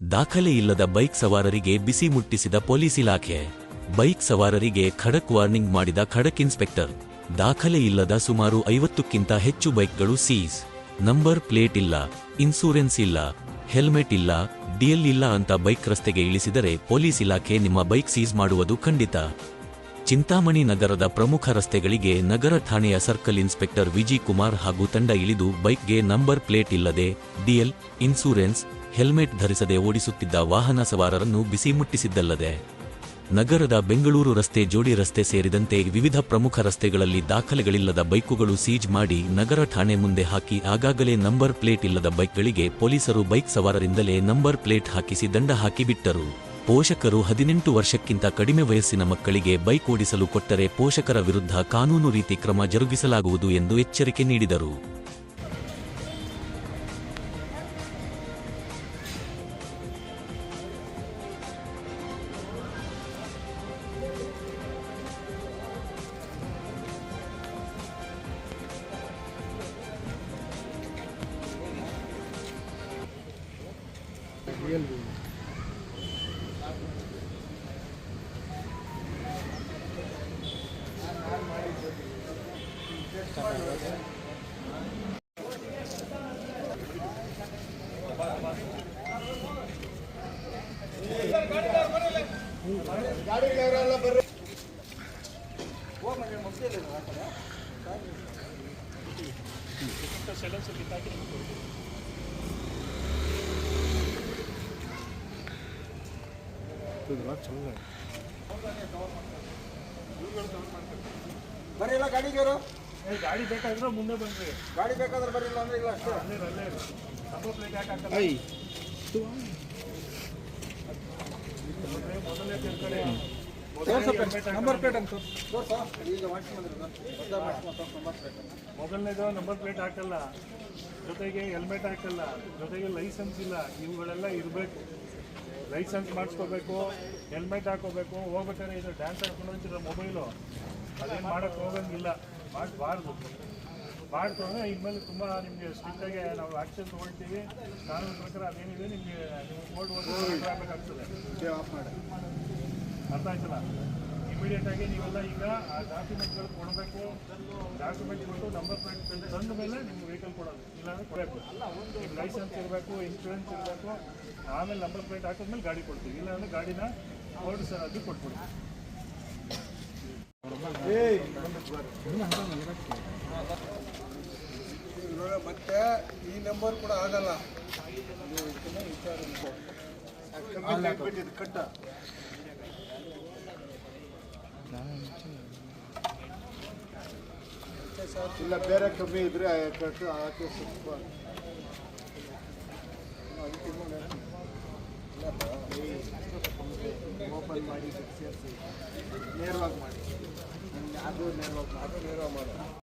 ದಾಖಲೆ ಇಲ್ಲದ ಬೈಕ್ ಸವಾರರಿಗೆ ಬಿಸಿ ಮುಟ್ಟಿಸಿದ ಪೊಲೀಸ್ ಇಲಾಖೆ. ಬೈಕ್ ಸವಾರರಿಗೆ ಖಡಕ್ ವಾರ್ನಿಂಗ್ ಮಾಡಿದ ಖಡಕ್ ಇನ್ಸ್ಪೆಕ್ಟರ್. ದಾಖಲೆ ಇಲ್ಲದ ಸುಮಾರು ಐವತ್ತಕ್ಕಿಂತ ಹೆಚ್ಚು ಬೈಕ್ಗಳು ಸೀಸ್ ನಂಬರ್ ಪ್ಲೇಟ್ ಇಲ್ಲ, ಇನ್ಸೂರೆನ್ಸ್ ಇಲ್ಲ, ಹೆಲ್ಮೆಟ್ ಇಲ್ಲ, ಡಿಎಲ್ ಇಲ್ಲ ಅಂತ ಬೈಕ್ ರಸ್ತೆಗೆ ಇಳಿಸಿದರೆ ಪೊಲೀಸ್ ಇಲಾಖೆ ನಿಮ್ಮ ಬೈಕ್ ಸೀಸ್ ಮಾಡುವುದು ಖಂಡಿತ. ಚಿಂತಾಮಣಿ ನಗರದ ಪ್ರಮುಖ ರಸ್ತೆಗಳಿಗೆ ನಗರ ಠಾಣೆಯ ಸರ್ಕಲ್ ಇನ್ಸ್ಪೆಕ್ಟರ್ ವಿಜಿ ಕುಮಾರ್ ಹಾಗೂ ತಂಡ ಇಳಿದು ಬೈಕ್ಗೆ ನಂಬರ್ ಪ್ಲೇಟ್ ಇಲ್ಲದೆ, ಡಿಎಲ್, ಇನ್ಸೂರೆನ್ಸ್ ಹೆಲ್ಮೆಟ್ ಧರಿಸದೆ ಓಡಿಸುತ್ತಿದ್ದ ವಾಹನ ಸವಾರರನ್ನು ಬಿಸಿ ಮುಟ್ಟಿಸಿದ್ದಲ್ಲದೆ, ನಗರದ ಬೆಂಗಳೂರು ರಸ್ತೆ ಜೋಡಿ ರಸ್ತೆ ಸೇರಿದಂತೆ ವಿವಿಧ ಪ್ರಮುಖ ರಸ್ತೆಗಳಲ್ಲಿ ದಾಖಲೆಗಳಿಲ್ಲದ ಬೈಕುಗಳು ಸೀಜ್ ಮಾಡಿ ನಗರ ಠಾಣೆ ಮುಂದೆ ಹಾಕಿ ಆಗಾಗಲೇ ನಂಬರ್ ಪ್ಲೇಟ್ ಇಲ್ಲದ ಬೈಕ್ಗಳಿಗೆ ಪೊಲೀಸರು ಬೈಕ್ ಸವಾರರಿಂದಲೇ ನಂಬರ್ ಪ್ಲೇಟ್ ಹಾಕಿಸಿ ದಂಡ ಹಾಕಿಬಿಟ್ಟರು ಪೋಷಕರು ಹದಿನೆಂಟು ವರ್ಷಕ್ಕಿಂತ ಕಡಿಮೆ ವಯಸ್ಸಿನ ಮಕ್ಕಳಿಗೆ ಬೈಕ್ ಓಡಿಸಲು ಕೊಟ್ಟರೆ ಪೋಷಕರ ವಿರುದ್ಧ ಕಾನೂನು ರೀತಿ ಕ್ರಮ ಜರುಗಿಸಲಾಗುವುದು ಎಂದು ಎಚ್ಚರಿಕೆ ನೀಡಿದರು. रियल व्यू ಗಾಡಿ ಎಲ್ಲ ಬರ್ರಿ ಹೋಗಿ ಮುಗಿದಿಲ್ಲ ಸೆಲೆನ್ಸ್ ಬಿತ್ತಾಕಿ ನಿಮ್ಗೆ ಕೊಡ್ತೀವಿ ಬರೀಲ್ಲ ಗಾಡಿಗರು ಏ, ಗಾಡಿ ಬೇಕಾದ್ರೆ ಮುಂದೆ ಬನ್ರಿ. ಗಾಡಿ ಬೇಕಾದ್ರೆ ಬರಲಿಲ್ಲ ಅಂದ್ರೆ ಇಲ್ಲ ಅಷ್ಟೇ. ಅಲ್ಲೇ ಅಲ್ಲೇ ನಂಬರ್ ಪ್ಲೇಟ್ ಯಾಕೆ ಹಾಕಲ್ಲ? ಮೊದಲೇ- ಮೊದಲನೇ ತಿಳ್ಕೊಳ್ಳಿ ನಂಬರ್ ಪ್ಲೇಟ್ ಅಂತ. ಮೊದಲನೇದು ನಂಬರ್ ಪ್ಲೇಟ್ ಹಾಕಲ್ಲ. ಜೊತೆಗೆ ಹೆಲ್ಮೆಟ್ ಹಾಕಲ್ಲ. ಜೊತೆಗೆ ಲೈಸೆನ್ಸ್ ಇಲ್ಲ. ಇವುಗಳೆಲ್ಲ ಇರಬೇಕು. ಲೈಸೆನ್ಸ್ ಮಾಡಿಸ್ಕೋಬೇಕು ಹೆಲ್ಮೆಟ್ ಹಾಕೋಬೇಕು ಹೋಗ್ಬೇಕಾದ್ರೆ ಇದು ಡ್ಯಾನ್ಸ್ ಹಾಕೊಂಡು ಹೋಗ್ತಿರೋ ಮೊಬೈಲು ಅದೇನು ಮಾಡೋಕ್ಕೆ ಹೋಗಂಗಿಲ್ಲ. ಮಾಡಬಾರ್ದು ಮಾಡ್ತು ಅಂದರೆ ಇನ್ಮೇಲೆ ತುಂಬ ನಿಮಗೆ ಸ್ಟ್ರಿಕ್ಟಾಗಿ ನಾವು ಆ್ಯಕ್ಷನ್ ತೊಗೊಳ್ತೀವಿ. ಕಾನೂನು ಪ್ರಕಾರ ಅದೇನಿದೆ ನಿಮಗೆ ನೀವು ಕೋರ್ಟ್ ಹೋಗಿ ಆಗ್ಬೇಕಾಗ್ತದೆ. ಅರ್ಥ ಆಯ್ತಲ್ಲ? ಇಮಿಡಿಯೇಟ್ ಆಗಿ ನೀವೆಲ್ಲ ಈಗ ಆ ಡಾಕ್ಯುಮೆಂಟ್ಗಳು ಕೊಡಬೇಕು. ಡಾಕ್ಯುಮೆಂಟ್ ಕೊಟ್ಟು ನಂಬರ್ ಪ್ಲೇಟ್ ತಂದ ಮೇಲೆ ನಿಮ್ಗೆ ವೆಹಿಕಲ್ ಕೊಡೋದು. ಇಲ್ಲಾಂದ್ರೆ ಕೊಡಬೇಕು. ನಿಮ್ಮ ಲೈಸೆನ್ಸ್ ಇರಬೇಕು ಇನ್ಶೂರೆನ್ಸ್ ಇರಬೇಕು. ಆಮೇಲೆ ನಂಬರ್ ಪ್ಲೇಟ್ ಹಾಕಿದ್ಮೇಲೆ ಗಾಡಿ ಕೊಡ್ತೀವಿ. ಇಲ್ಲಾಂದ್ರೆ ಗಾಡಿನ ಓಡಿಸೋದು ಕೊಟ್ಬಿಡ್ತೀವಿ ಕೊಟ್ಬಿಡಿ ಮತ್ತೆ ಈ ನಂಬರ್ ಕೂಡ ಆಗಲ್ಲ. ಕಟ್ಟ. ಇಲ್ಲ, ಬೇರೆ ಕಮ್ಮಿ ಇದ್ರೆ ಕಟ್ಟು ಹಾಕಿ ಸ್ವಲ್ಪ. ಓಪನ್ ಮಾಡಿ ಸೇರಿಸಿ ನೇರವಾಗಿ ಮಾಡಿ. ಅದು ನೇರವಾಗಿ ಅದು ನೇರವಾಗಿ ಮಾಡು.